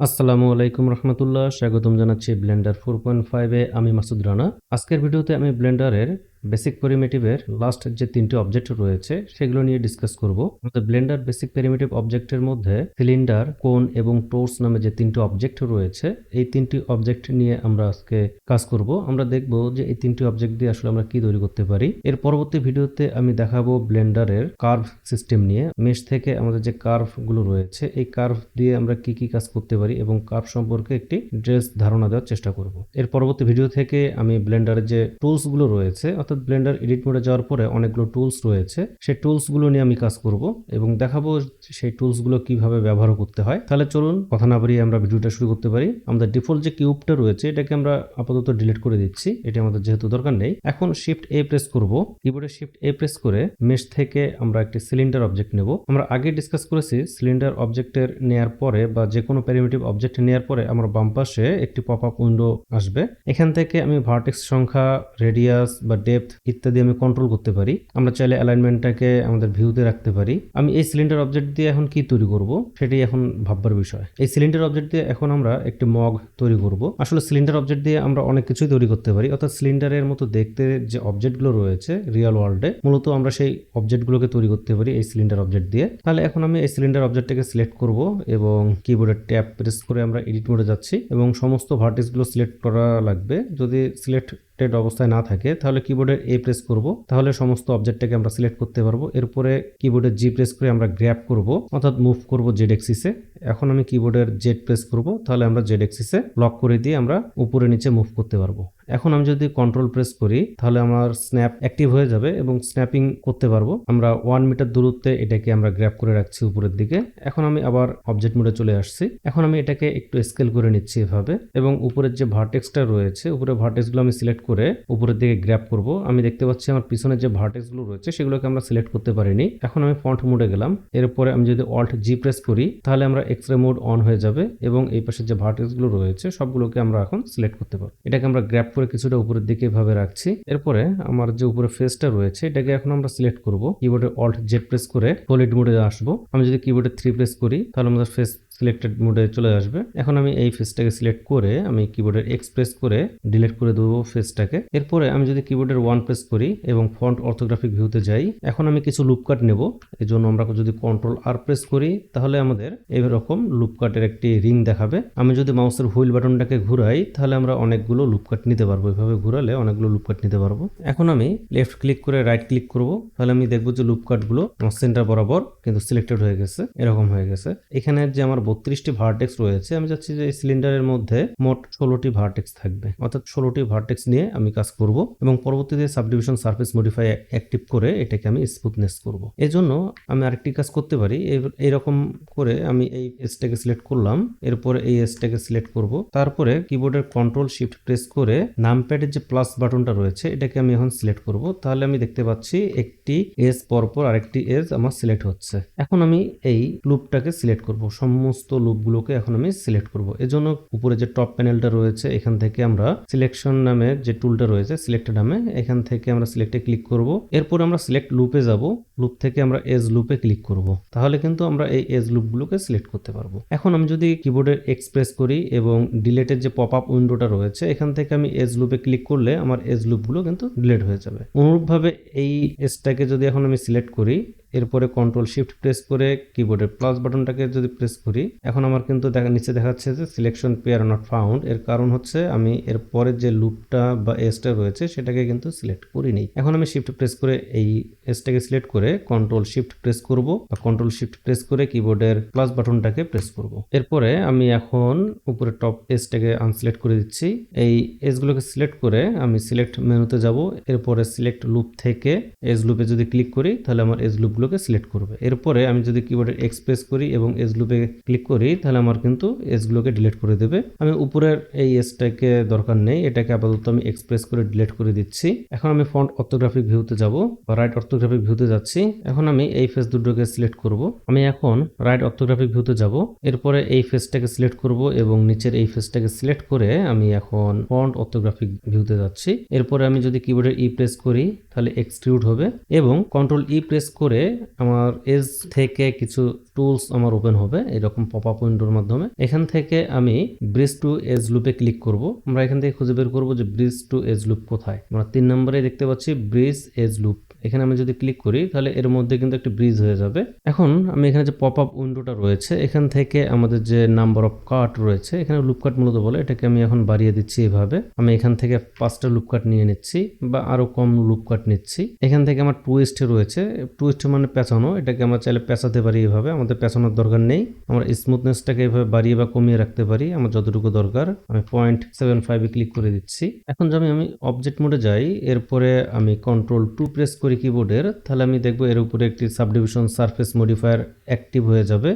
আসসালামু আলাইকুম রহমতুল্লাহ, স্বাগতম জানাচ্ছি ব্লেন্ডার ফোর পয়েন্ট ফাইভে আমি মাসুদ রানা। আজকের ভিডিওতে আমি ব্লেন্ডারের বেসিক পেরিমেটিভের লাস্ট যে তিনটি অবজেক্ট রয়েছে, সেগুলো নিয়ে ডিসকাস করব। আমাদের ব্লেন্ডার বেসিক পেরিমেটিভ অবজেক্টের মধ্যে সিলিন্ডার কোন এবং টোর্স নামে যে তিনটি অবজেক্ট রয়েছে, এই তিনটি অবজেক্ট নিয়ে আমরা আজকে কাজ করব। আমরা দেখব যে এই তিনটি অবজেক্ট দিয়ে আসলে আমরা কি তৈরি করতে পারি। এর পরবর্তী ভিডিওতে আমি দেখাবো ব্লেন্ডারের কার্ভ সিস্টেম নিয়ে। মেশ থেকে আমাদের যে কার্ভগুলো রয়েছে, এই কার্ভ দিয়ে আমরা কি কি কাজ করতে পারি এবং কার্ভ সম্পর্কে একটি ড্রেস ধারণা দেওয়ার চেষ্টা করব। এর পরবর্তী ভিডিও থেকে আমি ব্লেন্ডারের যে টুলসগুলো রয়েছে, অর্থাৎ ব্লেন্ডার এডিট মোডে যাওয়ার পরে অনেকগুলো টুলস রয়েছে। সেই টুলসগুলো নিয়ে আমি কাজ করব এবং দেখাবো সেই টুলসগুলো কীভাবে ব্যবহার করতে হয়। তাহলে চলুন কথা না বাড়িয়ে আমরা ভিডিওটা শুরু করতে পারি। আমাদের ডিফল্ট যে কিউবটা রয়েছে, এটাকে আমরা আপাতত ডিলিট করে দিচ্ছি। এটা আমাদের যেহেতু দরকার নেই। এখন শিফট এ প্রেস করব। কিবোর্ডে শিফট এ প্রেস করে মেশ থেকে আমরা একটি সিলিন্ডার অবজেক্ট নেব। আমরা আগে ডিসকাস করেছি সিলিন্ডার অবজেক্টের নেয়ার পরে বা যে কোনো প্যারিমেটিভ অবজেক্ট নেয়ার পরে আমার বাম পাশে একটি পপ আপ উইন্ডো আসবে। এখান থেকে আমি ভার্টেক্স সংখ্যা রেডিয়াস বা ডেপথ ইত্যাদি আমি কন্ট্রোল করতে পারি। আমরা চাইলে অ্যালাইনমেন্টটাকে আমাদের ভিউতে রাখতে পারি। আমি এই সিলিন্ডার অবজেক্ট দিয়ে এখন কি তৈরি করব? সেটাই এখন ভাববার বিষয়। এই সিলিন্ডার অবজেক্ট দিয়ে এখন আমরা একটি মগ তৈরি করব। আসলে সিলিন্ডার অবজেক্ট দিয়ে আমরা অনেক কিছুই তৈরি করতে পারি। অর্থাৎ সিলিন্ডারের মতো দেখতে যে অবজেক্টগুলো রয়েছে রিয়েল ওয়ার্ল্ডে মূলত আমরা সেই অবজেক্টগুলোকে তৈরি করতে পারি এই সিলিন্ডার অবজেক্ট দিয়ে। তাহলে এখন আমি এই সিলিন্ডার অবজেক্টটাকে সিলেক্ট করব এবং কিবোর্ডের ট্যাব প্রেস করে আমরা এডিট মোডে যাচ্ছি এবং সমস্ত ভার্টিসগুলো সিলেক্ট করা লাগবে। যদি সিলেক্ট সিলেক্টেড অবস্থায় না থাকে, তাহলে কিবোর্ডের এ প্রেস করব। তাহলে সমস্ত অবজেক্টটাকে আমরা সিলেক্ট করতে পারব। এরপরে কিবোর্ডের জি প্রেস করে আমরা গ্র্যাপ করব, অর্থাৎ মুভ করব জেড এক্সিসে এখন আমি কিবোর্ডের জেড প্রেস করব, তাহলে আমরা জেড এক্সিসে লক করে দিয়ে আমরা উপরে নিচে মুভ করতে পারব। এখন আমি যদি কন্ট্রোল প্রেস করি, তাহলে আমার স্ন্যাপ অ্যাক্টিভ হয়ে যাবে এবং স্ন্যাপিং করতে পারব। আমরা ওয়ান মিটার দূরত্বে এটাকে আমরা গ্র্যাপ করে রাখছি উপরের দিকে। এখন আমি আবার অবজেক্ট মোডে চলে আসছি। এখন আমি এটাকে একটু স্কেল করে নিচ্ছি এভাবে এবং উপরের যে ভার্টেক্সটা রয়েছে উপরে ভার্টেক্সগুলো আমি সিলেক্ট করে উপরের দিকে গ্র্যাপ করব। আমি দেখতে পাচ্ছি আমার পিছনে যে ভার্টেক্সগুলো রয়েছে, সেগুলোকে আমরা সিলেক্ট করতে পারিনি। এখন আমি ফন্ট মোডে গেলাম। এরপরে আমি যদি অল্ট জি প্রেস করি, তাহলে আমরা এক্সরে মোড অন হয়ে যাবে এবং এই পাশে যে ভার্টেক্সগুলো রয়েছে, সবগুলোকে আমরা এখন সিলেক্ট করতে পারব। এটাকে আমরা গ্র্যাপ করে কিছুটা উপরের দিকে এভাবে রাখছি। এরপরে আমার যে উপরে ফেসটা রয়েছে, এটাকে এখন আমরা সিলেক্ট করব। কিবোর্ডে অল্ট জেড প্রেস করে সলিড মোডে আসব। আমি যদি কিবোর্ডে থ্রি প্রেস করি, তাহলে আমাদের ফেস সিলেক্টেড মোডে চলে আসবে। এখন আমি এই ফেসটাকে সিলেক্ট করে আমি কিবোর্ডের এক্স প্রেস করে ডিলিট করে দেবো ফেসটাকে এরপরে আমি যদি কিবোর্ডের ওয়ান প্রেস করি এবং ফন্ট অর্থোগ্রাফিক ভিউতে যাই, এখন আমি কিছু লুপকাট নেব। এই জন্য আমরা যদি কন্ট্রোল আর প্রেস করি, তাহলে আমাদের এইরকম লুপ কাটের একটি রিং দেখাবে। আমি যদি মাউসের হুইল বাটনটাকে ঘুরাই, তাহলে আমরা অনেকগুলো লুপ কাট নিতে পারব। এভাবে ঘুরালে অনেকগুলো লুপ কাট নিতে পারব। এখন আমি লেফট ক্লিক করে রাইট ক্লিক করব। তাহলে আমি দেখব যে লুপ কাটগুলো সেন্টার বরাবর কিন্তু সিলেক্টেড হয়ে গেছে, এরকম হয়ে গেছে। এখানে যে আমার বত্রিশটি ভার্টেক্স রয়েছে। আমি চাচ্ছি যে এই সিলিন্ডারের মধ্যে মোট ষোলোটি ভার্টেক্স থাকবে। অর্থাৎ ষোলোটি ভার্টেক্স নিয়ে আমি কাজ করব এবং পরবর্তীতে সাবডিভিশন সার্ফেস মডিফাই অ্যাক্টিভ করে এটাকে আমি স্মুথনেস করব। এই জন্য আমি আরেকটি কাজ করতে পারি। এই- এইরকম করে আমি এই এসটাকে সিলেক্ট করলাম। এরপরে এই এসটাকে সিলেক্ট করব। তারপরে কিবোর্ডের কন্ট্রোল শিফট প্রেস করে নামপ্যাডের যে প্লাস বাটনটা রয়েছে, এটাকে আমি এখন সিলেক্ট করব। তাহলে আমি দেখতে পাচ্ছি একটি এজ পরপর আরেকটি এজ আমার সিলেক্ট হচ্ছে। এখন আমি এই লুপটাকে সিলেক্ট করব। সমস্ত লুপগুলোকে এখন আমি সিলেক্ট করব। এজন্য উপরে যে টপ প্যানেলটা রয়েছে, এখান থেকে আমরা সিলেকশন নামে যে টুলটা রয়েছে সিলেক্ট নামে, এখান থেকে আমরা সিলেক্টে ক্লিক করব। এরপর আমরা সিলেক্ট লুপে যাব। লুপ থেকে আমরা এজ লুপে ক্লিক করব। তাহলে কিন্তু আমরা এই এজ লুপগুলোকে সিলেক্ট করতে পারব। এখন আমি যদি কিবোর্ডের এক্সপ্রেস করি এবং ডিলেটের যে পপ আপ উইন্ডোটা রয়েছে, এখান থেকে আমি এজ লুপে ক্লিক করলে আমার এজ লুপগুলো কিন্তু ডিলেট হয়ে যাবে। অনুরূপভাবে এই এজটাকে যদি এখন আমি সিলেক্ট করি এরপরে কন্ট্রোল শিফট প্রেস করে কিবোর্ডের প্লাস বাটনটাকে যদি প্রেস করি, এখন আমার কিন্তু দেখা, নিচে দেখাচ্ছে যে সিলেকশন পেয়ার নট ফাউন্ড এর কারণ হচ্ছে আমি এর পরে যে লুপটা বা এসটা রয়েছে, সেটাকে কিন্তু সিলেক্ট করিনি এখন আমি শিফট প্রেস করে এই এসটাকে সিলেক্ট করে কন্ট্রোল শিফট প্রেস করব বা কন্ট্রোল শিফট প্রেস করে কিবোর্ডের প্লাস বাটনটাকে প্রেস করব। এরপরে আমি এখন উপরে টপ এসটাকে আনসিলেক্ট করে দিচ্ছি। এই এসগুলোকে সিলেক্ট করে আমি সিলেক্ট মেনুতে যাব। এরপরে সিলেক্ট লুপ থেকে এজ লুপে যদি ক্লিক করি, তাহলে আমার এস এজ লুপগুলোকে সিলেক্ট করবে। এরপরে আমি যদি কিবোর্ডের এক্সপ্রেস করি এবং এজ লুপে ক্লিক করি, তাহলে আমার কিন্তু এজগুলোকে ডিলিট করে দেবে। আমি উপরের এই এজটাকে দরকার নেই, এটাকে আপাতত আমি এক্সপ্রেস করে ডিলিট করে দিচ্ছি। এখন আমি ফন্ট অর্থোগ্রাফিক ভিউতে যাব বা রাইট অর্থোগ্রাফিক ভিউতে যাচ্ছি। এখন আমি এই ফেস দুটোকে সিলেক্ট করব। আমি এখন রাইট অর্থোগ্রাফিক ভিউতে যাব। এরপরে এই ফেসটাকে সিলেক্ট করব এবং নিচের এই ফেসটাকে সিলেক্ট করে আমি এখন ফন্ট অর্থোগ্রাফিক ভিউতে যাচ্ছি। এরপরে আমি যদি কিবোর্ডের ই প্রেস করি, তাহলে এক্সট্রুড হবে এবং কন্ট্রোল ই প্রেস করে আমার এজ থেকে কিছু টুলস আমার ওপেন হবে, এরকম পপ আপ উইন্ডোর মাধ্যমে। এখান থেকে আমি ব্রিজ টু এজ লুপে ক্লিক করব। আমরা এখান থেকে খুঁজে বের করব যে ব্রিজ টু এজ লুপ কোথায়। আমরা তিন নম্বরে দেখতে পাচ্ছি ব্রিজ এজ লুপ এখানে আমি যদি ক্লিক করি, তাহলে এর মধ্যে কিন্তু একটি ব্রিজ হয়ে যাবে। এখন আমি এখানে যে পপ আপ উইন্ডোটা রয়েছে, এখান থেকে আমাদের যে নাম্বার অফ কাট রয়েছে, এখানে লুপ কাট মূলত বলে, এটাকে আমি এখন বাড়িয়ে দিচ্ছি এভাবে। আমি এখান থেকে পাঁচটা লুপ কাট নিয়ে নিচ্ছি বা আরও কম লুপ কাট নিচ্ছি। এখান থেকে আমার টুইস্ট রয়েছে টুইস্ট মানে পেঁচানো, এটাকে আমরা চাইলে পেঁচাতে পারি এভাবে, আমাদের পেঁচানোর দরকার নেই। আমরা স্মুথনেসটাকে এভাবে বাড়িয়ে বা কমিয়ে রাখতে পারি, আমার যতটুকু দরকার, আমি পয়েন্ট সেভেন ফাইভে ক্লিক করে দিচ্ছি। এখন যদি আমি অবজেক্ট মোডে যাই, এরপরে আমি কন্ট্রোল টু প্রেস করি। কিবোর্ডের তাহলে আমি দেখব এর উপরে একটি সাবডিভিশন সারফেস মডিফায়ার অ্যাক্টিভ হয়ে যাবে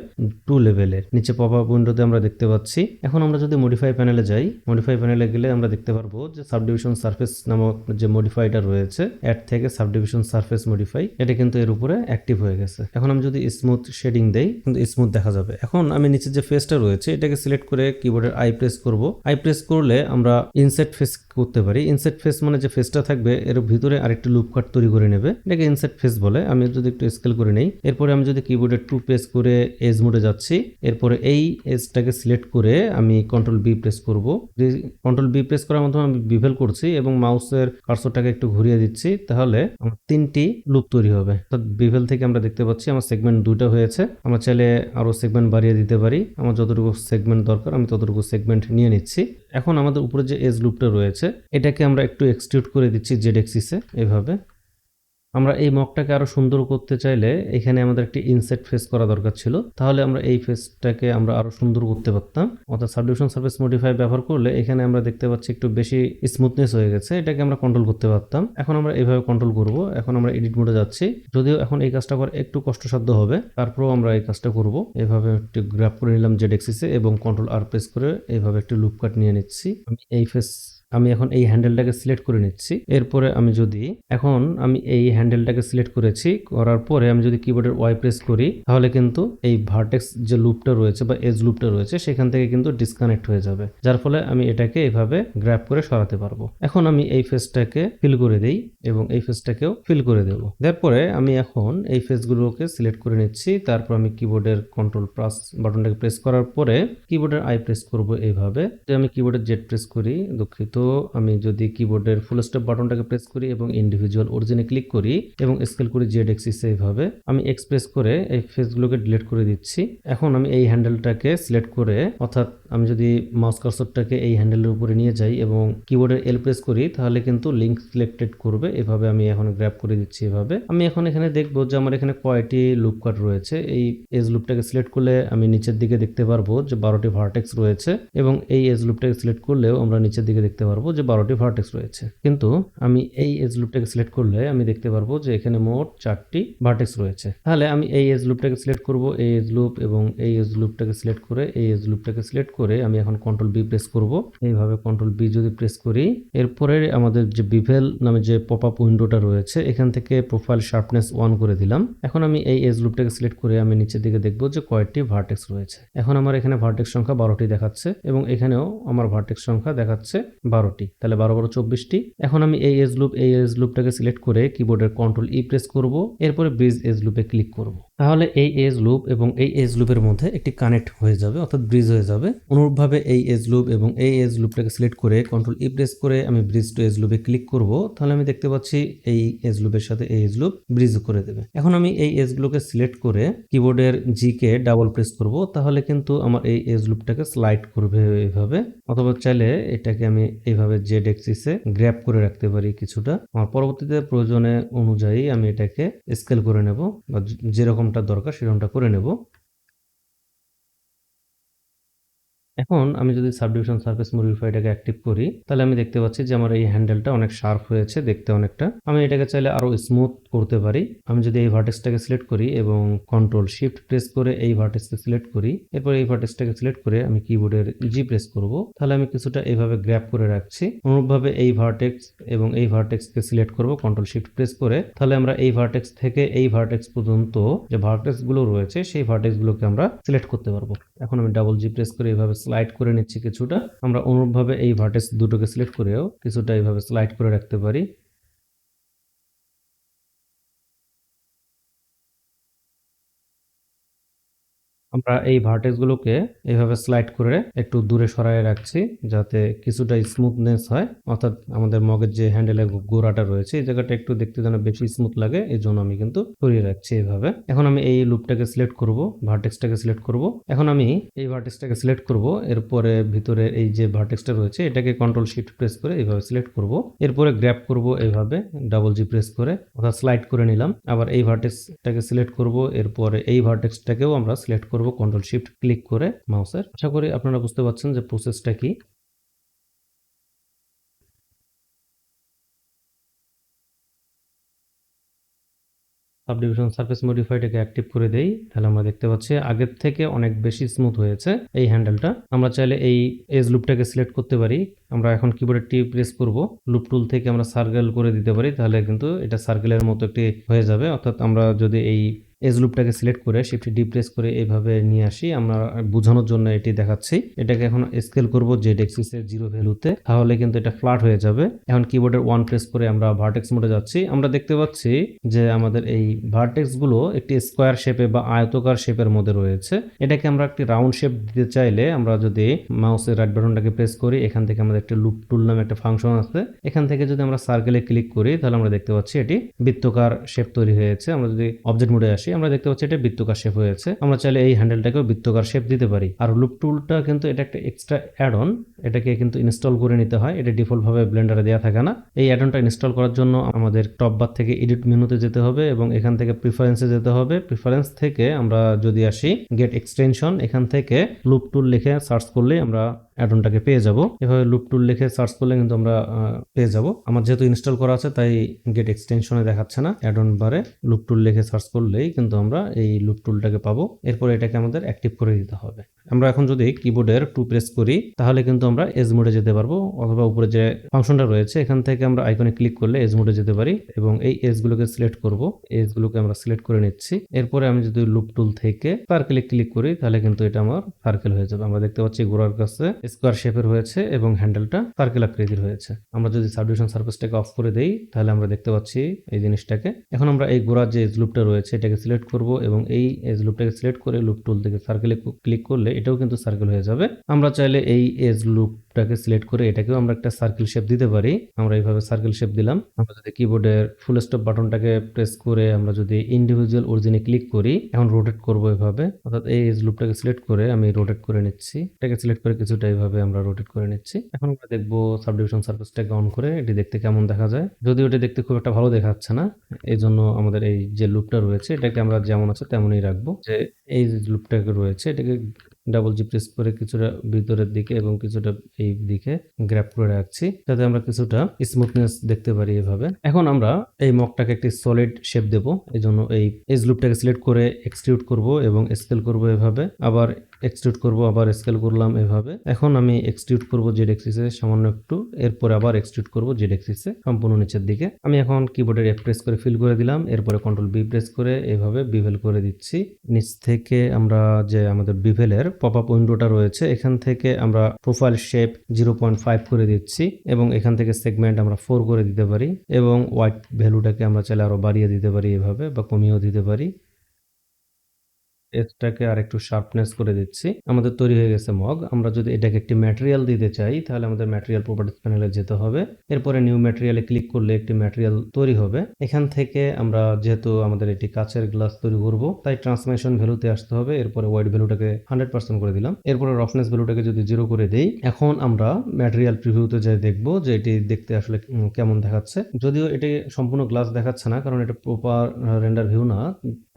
টু লেভেলের নিচে পপ আপ উইন্ডোতে আমরা দেখতে পাচ্ছি। এখন আমরা যদি মডিফাই প্যানেলে যাই মডিফাই প্যানেলে গেলে আমরা দেখতে পারব যে সাবডিভিশন সারফেস নামক যে মডিফাইটা রয়েছে অ্যাড থেকে সাবডিভিশন সারফেস মডিফাই এটা কিন্তু এর উপরে অ্যাক্টিভ হয়ে গেছে। এখন আমি যদি স্মুথ শেডিং দেই, কিন্তু স্মুথ দেখা যাবে। এখন আমি নিচে যে ফেসটা রয়েছে, এটাকে সিলেক্ট করে কিবোর্ডের আই প্রেস করব। আই প্রেস করলে আমরা ইনসেট ফেস করতে পারি। ইনসেট ফেস মানে যে ফেসটা থাকবে, এর ভিতরে আরেকটি লুপ কাট তৈরি করে নেবে। এটাকে ইনসেট ফেস বলে। আমি যদি একটু স্কেল করে নেই। এরপরে আমি যদি কিবোর্ডে টু প্রেস করে এজ মোডে যাচ্ছি, এরপরে এই এজটাকে সিলেক্ট করে আমি কন্ট্রোল বি প্রেস করব। কন্ট্রোল বি প্রেস করার মাধ্যমে আমি বিভেল করছি এবং মাউসের কার্সরটাকে একটু ঘুরিয়ে দিচ্ছি, তাহলে আমার তিনটি লুপ তৈরি হবে। অর্থাৎ বিভেল থেকে আমরা দেখতে পাচ্ছি আমার সেগমেন্ট দুটো হয়েছে। আমরা চাইলে আরও সেগমেন্ট বাড়িয়ে দিতে পারি। আমার যতটুকু সেগমেন্ট দরকার, আমি ততটুকু সেগমেন্ট নিয়ে নিচ্ছি। এখন আমাদের উপরে যে এজ লুপটা রয়েছে, এটাকে আমরা একটু এক্সটিউট করে দিচ্ছি জেড এক্সিসে এভাবে। আমরা এই মগটাকে আরও সুন্দর করতে চাইলে এখানে আমাদের একটি ইনসেট ফেস করা দরকার ছিল। তাহলে আমরা এই ফেসটাকে আমরা আরও সুন্দর করতে পারতাম। অর্থাৎ সাবডিভিশন সার্ভিস মডিফাই ব্যবহার করলে এখানে আমরা দেখতে পাচ্ছি একটু বেশি স্মুথনেস হয়ে গেছে। এটাকে আমরা কন্ট্রোল করতে পারতাম। এখন আমরা এইভাবে কন্ট্রোল করব। এখন আমরা এডিট মোডে যাচ্ছি। যদিও এখন এই কাজটা করা একটু কষ্টসাধ্য হবে, তারপরেও আমরা এই কাজটা করব। এভাবে একটু গ্র্যাপ করে নিলাম জেড এক্সিসে এবং কন্ট্রোল আর প্রেস করে এইভাবে একটু লুপ কাট নিয়ে নিচ্ছি। আমি এই ফেস আমি এখন এই হ্যান্ডেলটাকে সিলেক্ট করে নিচ্ছি। এরপরে আমি যদি এখন আমি এই হ্যান্ডেলটাকে সিলেক্ট করেছি, করার পরে আমি যদি কিবোর্ডের ওয়াই প্রেস করি, তাহলে কিন্তু এই ভার্টেক্স যে লুপটা রয়েছে বা এজ লুপটা রয়েছে, সেখান থেকে কিন্তু ডিসকানেক্ট হয়ে যাবে। যার ফলে আমি এটাকে এভাবে গ্র্যাপ করে সরাতে পারব। এখন আমি এই ফেসটাকে ফিল করে দেই এবং এই ফেসটাকেও ফিল করে দেবো। তারপরে আমি এখন এই ফেসগুলোকে সিলেক্ট করে নিচ্ছি। তারপর আমি কিবোর্ডের কন্ট্রোল প্লাস বাটনটাকে প্রেস করার পরে কিবোর্ডের আই প্রেস করব এইভাবে। আমি কিবোর্ডের জেড প্রেস করি, দুঃখিত। আমি যদি কিবোর্ডের ফুল স্টপ বাটনটাকে প্রেস করি এবং ইন্ডিভিজুয়াল অরিজিনে ক্লিক করি এবং স্কেল করি জেড এক্সিস এইভাবে আমি এক্সপ্রেস করে এই ফেসগুলোকে ডিলিট করে দিচ্ছি। এখন আমি এই হ্যান্ডেলটাকে সিলেক্ট করে, অর্থাৎ আমি যদি মাউস কার্সরটাকে এই হ্যান্ডেলের উপরে নিয়ে যাই এবং কিবোর্ডের এল প্রেস করি, তাহলে কিন্তু লিঙ্ক সিলেক্টেড করবে। এভাবে আমি এখন গ্র্যাপ করে দিচ্ছি এভাবে। আমি এখন এখানে দেখব যে আমার এখানে কয়টি লুপ কাট রয়েছে। এই এজ লুপটাকে সিলেক্ট করলে আমি নিচের দিকে দেখতে পারব যে বারোটি ভার্টেক্স রয়েছে এবং এই এজ লুপটাকে সিলেক্ট করলেও আমরা নিচের দিকে দেখতে পারব যে বারোটি ভার্টেক্স রয়েছে। কিন্তু আমি এই এজ লুপটাকে সিলেক্ট করলে আমি দেখতে পারব যে এখানে মোট চারটি ভার্টেক্স রয়েছে। তাহলে আমি এই এজ লুপটাকে সিলেক্ট করব, এই এজ লুপ এবং এই এজ লুপটাকে সিলেক্ট করে, এই এজ লুপটাকে সিলেক্ট করে আমি এখন কন্ট্রোল বি প্রেস করব। এইভাবে কন্ট্রোল বি যদি প্রেস করি, এরপরে আমাদের যে বিভেল নামে যে পপ আপ উইন্ডোটা রয়েছে, এখান থেকে প্রোফাইল শার্পনেস অন করে দিলাম। এখন আমি এই এজ লুপটাকে সিলেক্ট করে আমি নিচের দিকে দেখব যে কয়েকটি ভার্টেক্স রয়েছে। এখন আমার এখানে ভার্টেক্স সংখ্যা বারোটি দেখাচ্ছে এবং এখানেও আমার ভার্টেক্স সংখ্যা দেখাচ্ছে বারোটি। তাহলে বারো বারো চব্বিশটি। এখন আমি এই এজ লুপ এই এজ লুপটাকে সিলেক্ট করে কিবোর্ডের কন্ট্রোল ই প্রেস করব। এরপরে ব্রিজ এজ লুপে ক্লিক করব। তাহলে এই এজ লুপ এবং এই এজ লুপের মধ্যে একটি কানেক্ট হয়ে যাবে, অর্থাৎ ব্রিজ হয়ে যাবে। অনুরূপভাবে এই এজ লুপ এবং এই এজ লুপটাকে সিলেক্ট করে কন্ট্রোল ই প্রেস করে আমি ব্রিজ টু এজ লুপে ক্লিক করব। তাহলে আমি দেখতে পাচ্ছি এই এজ লুপের সাথে এই এজ লুপ ব্রিজ করে দেবে। এখন আমি এই এজগুলোকে সিলেক্ট করে কিবোর্ডের জি কে ডাবল প্রেস করব। তাহলে কিন্তু আমার এই এজ লুপটাকে স্লাইড করবে এইভাবে। অথবা চাইলে এটাকে আমি এইভাবে জেড এক্সিসে গ্র্যাপ করে রাখতে পারি কিছুটা। আমার পরবর্তীতে প্রয়োজনে অনুযায়ী আমি এটাকে স্কেল করে নেব বা যেরকমটা দরকার সেই সেরকমটা করে নেব। এখন আমি যদি সাবডিভিশন সার্ফেস মডিফাইটাকে অ্যাক্টিভ করি, তাহলে আমি দেখতে পাচ্ছি যে আমার এই হ্যান্ডেলটা অনেক শার্প হয়েছে দেখতে অনেকটা। আমি এটাকে চাইলে আরও স্মুথ করতে পারি। আমি যদি এই ভার্টেক্সটাকে সিলেক্ট করি এবং কন্ট্রোল শিফট প্রেস করে এই ভার্টেক্সকে সিলেক্ট করি, এরপর এই ভার্টেক্সটাকে সিলেক্ট করে আমি কিবোর্ডের জি প্রেস করব। তাহলে আমি কিছুটা এইভাবে গ্র্যাপ করে রাখছি। অনুরূপভাবে এই ভার্টেক্স এবং এই ভার্টেক্সকে সিলেক্ট করব কন্ট্রোল শিফট প্রেস করে। তাহলে আমরা এই ভার্টেক্স থেকে এই ভার্টেক্স পর্যন্ত যে ভার্টেক্সগুলো রয়েছে, সেই ভার্টেক্স গুলোকে আমরা সিলেক্ট করতে পারব। এখন আমি ডাবল জি প্রেস করে এইভাবে স্লাইড করে নিচ্ছি কিছুটা। আমরা অনুরূপভাবে এই ভার্টেস দুটোকে সিলেক্ট করেও কিছুটা এইভাবে স্লাইড করে রাখতে পারি। আমরা এই ভার্টেক্স গুলোকে এইভাবে স্লাইড করে একটু দূরে সরায় রাখছি যাতে কিছুটা স্মুথনেস হয়। অর্থাৎ আমাদের মগের যে হ্যান্ডেলের গোড়াটা রয়েছে, এই জায়গাটা একটু দেখতে যেন বেশি স্মুথ লাগে এই জন্য আমি কিন্তু সরিয়ে রাখছি এইভাবে এখন আমি এই লুপটাকে সিলেক্ট করব ভার্টেক্সটাকে সিলেক্ট করব। এখন আমি এই ভার্টেক্সটাকে সিলেক্ট করব, এরপরে ভিতরে এই যে ভার্টেক্সটা রয়েছে, এটাকে কন্ট্রোল শিফট প্রেস করে এইভাবে সিলেক্ট করব। এরপরে গ্র্যাপ করব এইভাবে ডাবল জি প্রেস করে, অর্থাৎ স্লাইড করে নিলাম। আবার এই ভার্টেক্সটাকে সিলেক্ট করব, এরপরে এই ভার্টেক্সটাকেও আমরা সিলেক্ট করব। কন্ট্রোল শিফট ক্লিক করে মাউসের আশা করি আপনারা বুঝতে পারছেন যে প্রসেসটা কি। সাবডিভিশন সারফেস মডিফাইটাকে অ্যাক্টিভ করে দেই, তাহলে আমরা দেখতে পাচ্ছি আগের থেকে অনেক বেশি স্মুথ হয়েছে এই হ্যান্ডেলটা আমরা চাইলে এই এজ লুপটাকে সিলেক্ট করতে পারি। আমরা এখন কিবোর্ডের টি প্রেস করব। লুপ টুল থেকে আমরা সার্কেল করে দিতে পারি, তাহলে কিন্তু এটা সার্কেলের মতো একটি হয়ে যাবে। অর্থাৎ আমরা যদি এই এজ লুপটাকে সিলেক্ট করে শিফট ডি প্রেস করে এইভাবে নিয়ে আসি। আমরা বোঝানোর জন্য এটি দেখাচ্ছি। এটাকে এখন স্কেল করব জেড এক্সিস এর জিরো ভ্যালুতে তাহলে কিন্তু এটা ফ্ল্যাট হয়ে যাবে। এখন কিবোর্ডের ওয়ান প্রেস করে আমরা ভার্টেক্স মোডে যাচ্ছি। আমরা দেখতে পাচ্ছি যে আমাদের এই ভার্টেক্সগুলো একটি স্কোয়ার শেপে বা আয়তকার শেপের মধ্যে রয়েছে। এটাকে আমরা একটি রাউন্ড শেপ দিতে চাইলে আমরা যদি মাউসের রাইট বাটনটাকে প্রেস করি, এখান থেকে আমাদের একটা লুপ টুল নামে একটা ফাংশন আছে। এখান থেকে যদি আমরা সার্কেলে ক্লিক করি, তাহলে আমরা দেখতে পাচ্ছি এটি বৃত্তকার শেপ তৈরি হয়েছে। আমরা যদি অবজেক্ট মোডে আসি আমরা দেখতে পাচ্ছি এটা বৃত্তকার শেপ হয়েছে। আমরা চাইলে এই হ্যান্ডেলটাকেও বৃত্তকার শেপ দিতে পারি। আর লুপ টুলটা কিন্তু এটা একটা এক্সট্রা অ্যাড অন এটাকে কিন্তু ইনস্টল করে নিতে হয়। এটা ডিফল্ট ভাবে ব্লেন্ডারে দেওয়া থাকে না। এই অ্যাড অনটা ইনস্টল করার জন্য আমাদের টপ বার থেকে এডিট মেনুতে যেতে হবে এবং এখান থেকে প্রিফারেন্সে যেতে হবে। প্রিফারেন্স থেকে আমরা যদি আসি গেট এক্সটেনশন এখান থেকে লুপ টুল লিখে সার্চ করলে আমরা অ্যাডনটাকে পেয়ে যাব। এভাবে লুপ টুল লিখে সার্চ করলে কিন্তু আমরা পেয়ে যাব। আমার যেহেতু ইনস্টল করা আছে, তাই গেট এক্সটেনশনে দেখাচ্ছে না। অ্যাডন বারে লুপ টুল লিখে সার্চ করলেই কিন্তু আমরা এই লুপ টুলটাকে পাবো। এরপর এটাকে আমাদের অ্যাক্টিভ করে দিতে হবে। আমরা এখন যদি কিবোর্ডের টু প্রেস করি, তাহলে কিন্তু আমরা এজ মোডে যেতে পারব। অথবা উপরে যে ফাংশনটা রয়েছে, এখান থেকে আমরা আইকনে ক্লিক করলে এজ মোডে যেতে পারি এবং এই এজ গুলোকে সিলেক্ট করব। এজ গুলোকে আমরা সিলেক্ট করে নিচ্ছি। এরপরে আমি যদি লুপ টুল থেকে সার্কেলে ক্লিক করি, তাহলে কিন্তু এটা আমার সার্কেল হয়ে যাবে। আমরা দেখতে পাচ্ছি গোড়ার কাছে স্কোয়ার শেপের হয়েছে এবং হ্যান্ডেলটা সার্কেল আকৃতির হয়েছে। আমরা যদি সাবডিভিশন সার্ভিসটাকে অফ করে দেই, তাহলে আমরা দেখতে পাচ্ছি এই জিনিসটাকে। এখন আমরা এই গোড়ার যে এজ লুপটা রয়েছে, এটাকে সিলেক্ট করব এবং এই এজ লুপটাকে সিলেক্ট করে লুপ টুল থেকে সার্কেলে ক্লিক করলে এটাও কিন্তু সার্কেল হয়ে যাবে। আমরা চাইলে এই এজ লুপটাকে সিলেক্ট করে এটাকেও আমরা একটা সার্কেল শেপ দিতে পারি। আমরা এইভাবে সার্কেল শেপ দিলাম। আমরা যদি কিবোর্ডের ফুল স্টপ বাটনটাকে প্রেস করে আমরা যদি ইন্ডিভিজুয়াল অরিজিনে ক্লিক করি, এখন রোটেট করব এভাবে। অর্থাৎ এই লুপটাকে সিলেক্ট করে আমি রোটেট করে নিচ্ছি। এটাকে সিলেক্ট করে কিছুটা এইভাবে আমরা রোটেট করে নিচ্ছি। এখন আমরা দেখব সাবডিভিশন সার্ফেসটাকে অন করে এটি দেখতে কেমন দেখা যায়। যদিও এটি দেখতে খুব একটা ভালো দেখাচ্ছে না এই জন্য আমাদের এই যে লুপটা রয়েছে, এটাকে আমরা যেমন আছে তেমনই রাখব। যে এই লুপটাকে রয়েছে, এটাকে ডাবল জি প্রেস করে কিছুটা ভিতরের দিকে এবং কিছুটা এই দিকে গ্র্যাপ করে রাখছি, যাতে আমরা কিছুটা স্মুথনেস দেখতে পারি এভাবে। এখন আমরা এই মগটাকে একটি সলিড শেপ দেব। এই জন্য এই এজ লুপটাকে সিলেক্ট করে এক্সটিউট করব এবং স্কেল করব এভাবে। আবার এক্সট্রিউট করব, আবার স্কেল করলাম এভাবে। এখন আমি এক্সট্রিউট করব জেড এক্সিসে সামান্য একটু। এরপরে আবার এক্সট্রিউট করব জেড এক্সিসে সম্পূর্ণ নিচের দিকে। আমি এখন কিবোর্ডের এফ প্রেস করে ফিল করে দিলাম। এরপরে কন্ট্রোল বি প্রেস করে এভাবে বিভেল করে দিচ্ছি। নিচ থেকে আমরা যে আমাদের বিভেলের পপ আপ উইন্ডোটা রয়েছে, এখান থেকে আমরা profile shape zero point five করে দিচ্ছি এবং এখান থেকে সেগমেন্ট আমরা ফোর করে দিতে পারি এবং হোয়াইট ভ্যালুটাকে আমরা চাইলে আরও বাড়িয়ে দিতে পারি এভাবে বা কমিয়েও দিতে পারি। এজটাকে আর একটু শার্পনেস করে দিচ্ছি। আমাদের তৈরি হয়ে গেছে মগ। আমরা যদি এটাকে একটি ম্যাটেরিয়াল দিতে চাই, তাহলে আমাদের ম্যাটেরিয়াল প্রপার্টিস প্যানেলে যেতে হবে। এরপরে নিউ ম্যাটেরিয়ালে ক্লিক করলে একটি ম্যাটেরিয়াল তৈরি হবে। এখান থেকে আমরা যেহেতু আমাদের এটি কাচের গ্লাস তৈরি করব, তাই ট্রান্সমিশন ভ্যালুতে আসতে হবে। এরপরে হোয়াইট ভ্যালুটাকে হান্ড্রেড পার্সেন্ট করে দিলাম। এরপরে রফনেস ভ্যালুটাকে যদি জিরো করে দেই, এখন আমরা ম্যাটেরিয়াল প্রিভিউতে যাই দেখব যে এটি দেখতে আসলে কেমন দেখাচ্ছে। যদিও এটি সম্পূর্ণ গ্লাস দেখাচ্ছে না, কারণ এটা প্রপার রেন্ডার ভিউ না।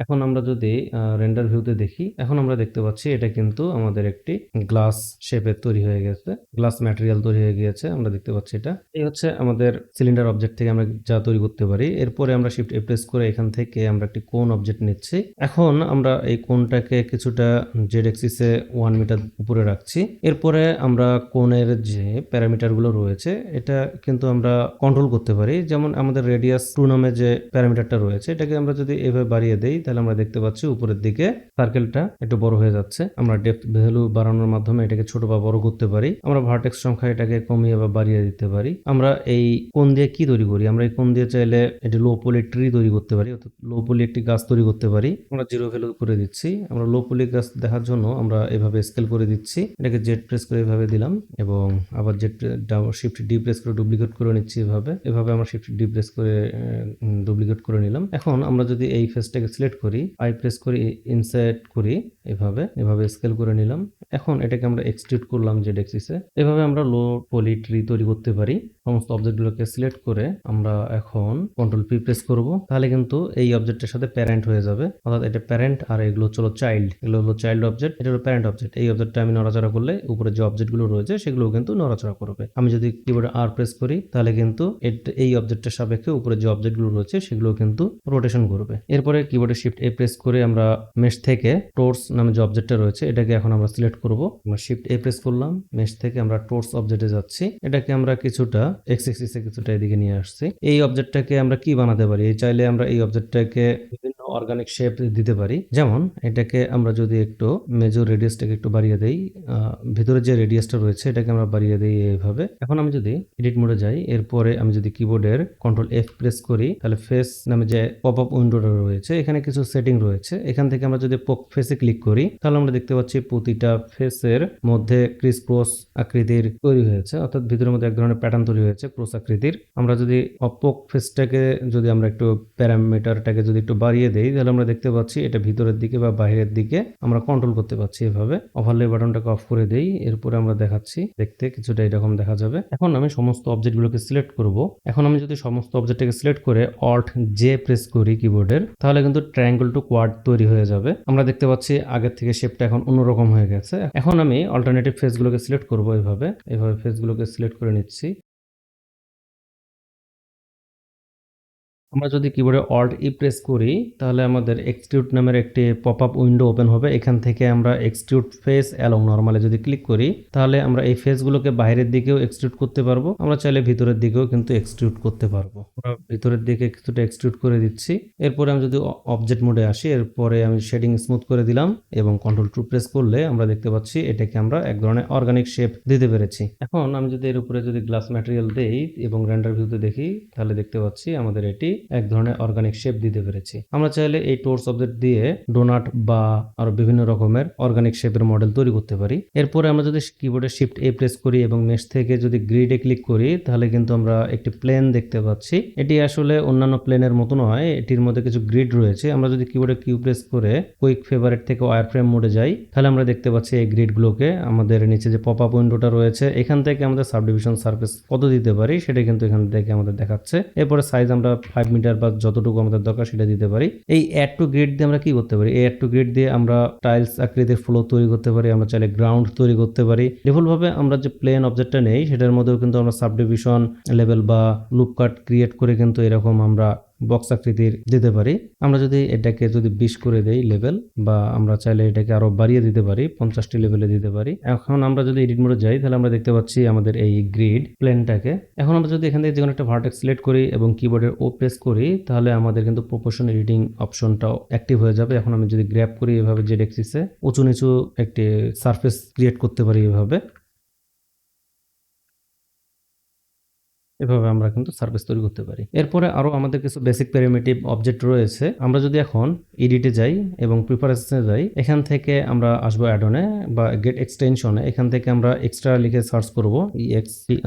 এখন আমরা যদি রেন্ডার ভিউতে দেখি। এখন আমরা দেখতে পাচ্ছি এটা কিন্তু আমাদের একটি গ্লাস শেপের তৈরি হয়ে গেছে। গ্লাস ম্যাটেরিয়াল তৈরি হয়ে গিয়েছে, আমরা দেখতে পাচ্ছি এটা। এই হচ্ছে আমাদের সিলিন্ডার অবজেক্ট থেকে আমরা যা তৈরি করতে পারি। এরপরে আমরা শিফট প্রেস করে এখান থেকে আমরা একটি কোন অবজেক্ট নিচ্ছি। এখন আমরা এই কোনটাকে কিছুটা জেড এক্সিসে ওয়ান মিটার উপরে রাখছি। এরপরে আমরা কোণের যে প্যারামিটারগুলো রয়েছে, এটা কিন্তু আমরা কন্ট্রোল করতে পারি। যেমন আমাদের রেডিয়াস টু নামে যে প্যারামিটারটা রয়েছে, এটাকে আমরা যদি এভাবে বাড়িয়ে দেই, তাহলে আমরা দেখতে পাচ্ছি উপরের দিকে সার্কেলটা একটু বড় হয়ে যাচ্ছে। আমরা ডেপথ ভ্যালু বাড়ানোর মাধ্যমে এটাকে ছোট বা বড় করতে পারি। আমরা ভার্টেক্স সংখ্যা এটাকে কমিয়ে বা বাড়িয়ে দিতে পারি। আমরা এই কোন দিয়ে কি তৈরি করি? আমরা এই কোন দিয়ে চাইলে এটি লো পলি ট্রি তৈরি করতে পারি, অর্থাৎ লো পলি একটি গাছ তৈরি করতে পারি। আমরা জিরো ভ্যালু করে দিচ্ছি। আমরা লো পলি গাছ দেখার জন্য আমরা এভাবে স্কেল করে দিচ্ছি। এটাকে জেড প্রেস করে এভাবে দিলাম এবং আবার জেড শিফট ডি প্রেস করে ডুপ্লিকেট করে নিচ্ছি এভাবে। এভাবে আমরা শিফট ডি প্রেস করে ডুপ্লিকেট করে নিলাম। এখন আমরা যদি এই ফেসটাকে সিলেক্ট করি আই প্রেস করি ইনসার্ট করি এভাবে এভাবে স্কেল করে নিলাম। এখন এটাকে আমরা এক্সটিউট করলাম জেড এক্সিসে এভাবে আমরা লো পলি ট্রি তৈরি করতে পারি। সমস্ত অবজেক্টগুলোকে সিলেক্ট করে আমরা এখন কন্ট্রোল পি প্রেস করব। তাহলে কিন্তু এই অবজেক্টের সাথে প্যারেন্ট হয়ে যাবে। অর্থাৎ এটা প্যারেন্ট আর এগুলো হচ্ছে চাইল্ড এগুলো হলো চাইল্ড অবজেক্ট এটা হলো প্যারেন্ট অবজেক্ট এই অবজেক্টটা আমি নড়াচড়া করলে উপরে যে অবজেক্টগুলো রয়েছে সেগুলো কিন্তু নড়াচড়া করবে। আমি যদি কিবোর্ডে আর প্রেস করি, তাহলে কিন্তু এই অবজেক্টের সাপেক্ষে উপরে যে অবজেক্টগুলো রয়েছে সেগুলো কিন্তু রোটেশন করবে। এরপরে কিবোর্ডে শিফট এ প্রেস করে আমরা মেশ থেকে টোর্স নামে যে অবজেক্টটা রয়েছে, এটাকে এখন আমরা সিলেক্ট করব। আমরা শিফট এ প্রেস করলাম মেশ থেকে আমরা টোর্স অবজেক্টে যাচ্ছি। এটাকে আমরা কিছুটা এক্স এক্সিসে কিছুটা এদিকে নিয়ে আসছি। এই অবজেক্টটাকে আমরা কি বানাতে পারি? চাইলে আমরা এই অবজেক্টটাকে বিভিন্ন অর্গানিক শেপ দিতে পারি। যেমন, এটাকে আমরা যদি একটু মেজর রেডিয়াসটাকে একটু বাড়িয়ে দেই ভিতরে যে রেডিয়াসটা রয়েছে, এটাকে আমরা বাড়িয়ে দিই এইভাবে এখন আমি যদি এডিট মোডে যাই, এরপরে আমি যদি কিবোর্ডের কন্ট্রোল এফ প্রেস করি, তাহলে ফেস নামে যে পপ আপ উইন্ডোটা রয়েছে, এখানে কিছু সেটিং রয়েছে। এখান থেকে আমরা যদি ফেসে ক্লিক করি, তাহলে আমরা দেখতে পাচ্ছি প্রতিটা ফেসের মধ্যে ক্রিস ক্রস আকৃতির তৈরি হয়েছে, অর্থাৎ ভিতরের মধ্যে এক ধরনের প্যাটার্ন তৈরি হয়েছে ক্রস আকৃতির। আমরা যদি অপক ফেসটাকে যদি আমরা একটু প্যারামিটারটাকে যদি একটু বাড়িয়ে দেই তাহলে আমরা দেখতে পাচ্ছি এটা ভিতরের দিকে বা বাইরের দিকে আমরা কন্ট্রোল করতে পারছি এভাবে। ওভারলে বাটনটাকে অফ করে দেই, এরপরে আমরা দেখাচ্ছি, দেখতে কিছুটা এরকম দেখা যাবে। এখন আমি সমস্ত অবজেক্টগুলোকে সিলেক্ট করব। এখন আমি যদি সমস্ত অবজেক্টটাকে সিলেক্ট করে অল্ট জে প্রেস করি কিবোর্ডের তাহলে কিন্তু ট্রায়াঙ্গল টু কোয়াড তৈরি হয়ে যাবে। আমরা দেখতে পাচ্ছি আগের থেকে শেপটা এখন অন্যরকম হয়ে গেছে। এখন আমি অল্টারনেটিভ ফেসগুলোকে সিলেক্ট করব এভাবে। এভাবে ফেসগুলোকে সিলেক্ট করে নিচ্ছি। আমরা যদি কিবোর্ডে অল্ট ই প্রেস করি, তাহলে আমাদের এক্সটিউট নামের একটি পপ আপ উইন্ডো ওপেন হবে। এখান থেকে আমরা এক্সটিউট ফেস অ্যালং নর্মালে যদি ক্লিক করি, তাহলে আমরা এই ফেসগুলোকে বাইরের দিকেও এক্সটিউট করতে পারব। আমরা চাইলে ভিতরের দিকেও কিন্তু এক্সটিউট করতে পারব। আমরা ভিতরের দিকে কিছুটা এক্সটিউট করে দিচ্ছি। এরপরে আমি যদি অবজেক্ট মোডে আসি, এরপরে আমি শেডিং স্মুথ করে দিলাম এবং কন্ট্রোল টু প্রেস করলে আমরা দেখতে পাচ্ছি এটাকে আমরা এক ধরনের অর্গানিক শেপ দিতে পেরেছি। এখন আমি যদি এর উপরে যদি গ্লাস ম্যাটেরিয়াল দেই এবং রেন্ডার ভিউতে দেখি, তাহলে দেখতে পাচ্ছি আমাদের এটি এক ধরনের অর্গানিক শেপ দিতে পেরেছি। আমরা চাইলে এই টোর্স অবজেক্ট দিয়ে ডোনাট বা আরও বিভিন্ন রকমের অর্গানিক শেপের মডেল তৈরি করতে পারি। এরপরে আমরা যদি কিবোর্ডে শিফট এ প্রেস করি এবং মেশ থেকে যদি গ্রিডে ক্লিক করি, তাহলে কিন্তু আমরা একটি প্লেন দেখতে পাচ্ছি। এটি আসলে অন্যান্য প্লেনের মতো নয়, এটির মধ্যে কিছু গ্রিড রয়েছে। আমরা যদি কিবোর্ডে কিউ প্রেস করে কুইক ফেভারেট থেকে ওয়ার ফ্রেম মোডে যাই, তাহলে আমরা দেখতে পাচ্ছি এই গ্রিডগুলোকে আমাদের নিচে যে পপ আপ উইন্ডোটা রয়েছে, এখান থেকে আমাদের সাবডিভিশন সার্ফেস কত দিতে পারি, সেটা কিন্তু এখান থেকে আমাদের দেখাচ্ছে। এরপরে সাইজ আমরা ফাইভ মিটার বা যতটুকু আমাদের দরকার সেটা দিতে পারি। এই অ্যাড টু গ্রিড দিয়ে আমরা কি করতে পারি? এই অ্যাড টু গ্রিড দিয়ে আমরা টাইলস আকৃতির ফ্লো তৈরি করতে পারি, আমরা চাইলে গ্রাউন্ড তৈরি করতে পারি। ডিফল্ট ভাবে আমরা যে প্লেন অবজেক্টটা নেই, সেটার মধ্যেও কিন্তু আমরা সাবডিভিশন লেভেল বা লুপ কাট ক্রিয়েট করে কিন্তু এরকম আমরা বক্স আকৃতির দিতে পারি। আমরা যদি এটাকে যদি বিশ করে দেই লেভেল বা আমরা চাইলে এটাকে আরও বাড়িয়ে দিতে পারি, পঞ্চাশটি লেভেলে দিতে পারি। এখন আমরা যদি এডিট মোডে যাই, তাহলে আমরা দেখতে পাচ্ছি আমাদের এই গ্রিড প্লেনটাকে এখন আমরা যদি এখান থেকে যে কোনো একটা ভার্টেক্স সিলেক্ট করি এবং কিবোর্ডের ও প্রেস করি, তাহলে আমাদের কিন্তু প্রপোর্শন এডিটিং অপশনটাও অ্যাক্টিভ হয়ে যাবে। এখন আমি যদি গ্র্যাপ করি এভাবে জেড এক্সিসে উঁচু নিচু একটি সারফেস ক্রিয়েট করতে পারি এভাবে। এভাবে আমরা কিন্তু সার্ভিস তৈরি করতে পারি। এরপরে আরও আমাদের কিছু বেসিক প্যারামেটিভ অবজেক্ট রয়েছে। আমরা যদি এখন এডিটে যাই এবং প্রিপারেশনে যাই, এখান থেকে আমরা আসব অ্যাডনে বা গেট এক্সটেনশনে এখান থেকে আমরা এক্সট্রা লিখে সার্চ করব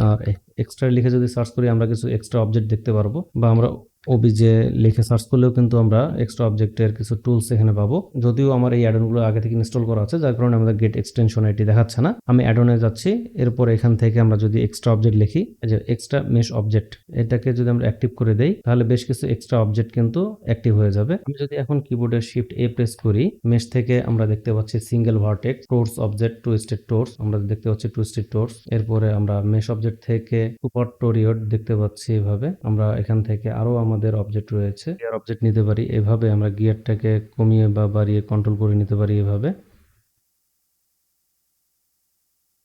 আর এক্সট্রা লিখে যদি সার্চ করি আমরা কিছু এক্সট্রা অবজেক্ট দেখতে পারব বা আমরা ওবিজে লিখে সার্চ করলেও কিন্তু আমরা এক্সট্রা অবজেক্টের কিছু টুলস এখানে পাবো। যদিও আমার এই অ্যাডনগুলো আগে থেকে ইনস্টল করা আছে, যার কারণে আমাদের গেট এক্সটেনশন এটি দেখাচ্ছে না। আমি অ্যাডনে যাচ্ছি, এরপর এখান থেকে আমরা যদি এক্সট্রা অবজেক্ট লিখি যে এক্সট্রা মেশ অবজেক্ট এটাকে যদি আমরা অ্যাক্টিভ করে দেই, তাহলে বেশ কিছু এক্সট্রা অবজেক্ট কিন্তু অ্যাক্টিভ হয়ে যাবে। আমি যদি এখন কিবোর্ডের শিফট এ প্রেস করি মেশ থেকে আমরা দেখতে পাচ্ছি single vertex torus object twisted torus আমরা দেখতে পাচ্ছি টুইস্টেড টোর্স এরপরে আমরা মেশ অবজেক্ট থেকে সুপার টোরিয়ড দেখতে পাচ্ছি এভাবে। আমরা এখান থেকে আরও আমাদের অবজেক্ট রয়েছে। গিয়ার অবজেক্ট নিতে পারি। এভাবে আমরা গিয়ারটাকে কমিয়ে বা বাড়িয়ে কন্ট্রোল করে নিতে পারি এভাবে।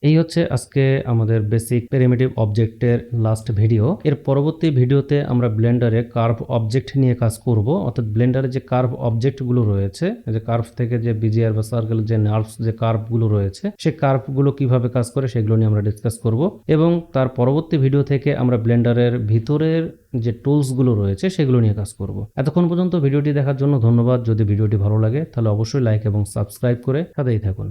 এই হচ্ছে আজকে আমাদের বেসিক প্যারামেটিভ অবজেক্টের লাস্ট ভিডিও এর পরবর্তী ভিডিওতে আমরা ব্লেন্ডারে কার্ভ অবজেক্ট নিয়ে কাজ করব। অর্থাৎ ব্লেন্ডারে যে কার্ভ অবজেক্টগুলো রয়েছে যে কার্ভ থেকে যে বিজিআর বা সার্কেল যে নার্ভস যে কার্ভগুলো রয়েছে, সেই কার্ভগুলো কীভাবে কাজ করে সেগুলো নিয়ে আমরা ডিসকাস করব। এবং তার পরবর্তী ভিডিও থেকে আমরা ব্লেন্ডারের ভিতরের যে টুলসগুলো রয়েছে সেগুলো নিয়ে কাজ করব। এতক্ষণ পর্যন্ত ভিডিওটি দেখার জন্য ধন্যবাদ। যদি ভিডিওটি ভালো লাগে, তাহলে অবশ্যই লাইক এবং সাবস্ক্রাইব করে সাথেই থাকুন।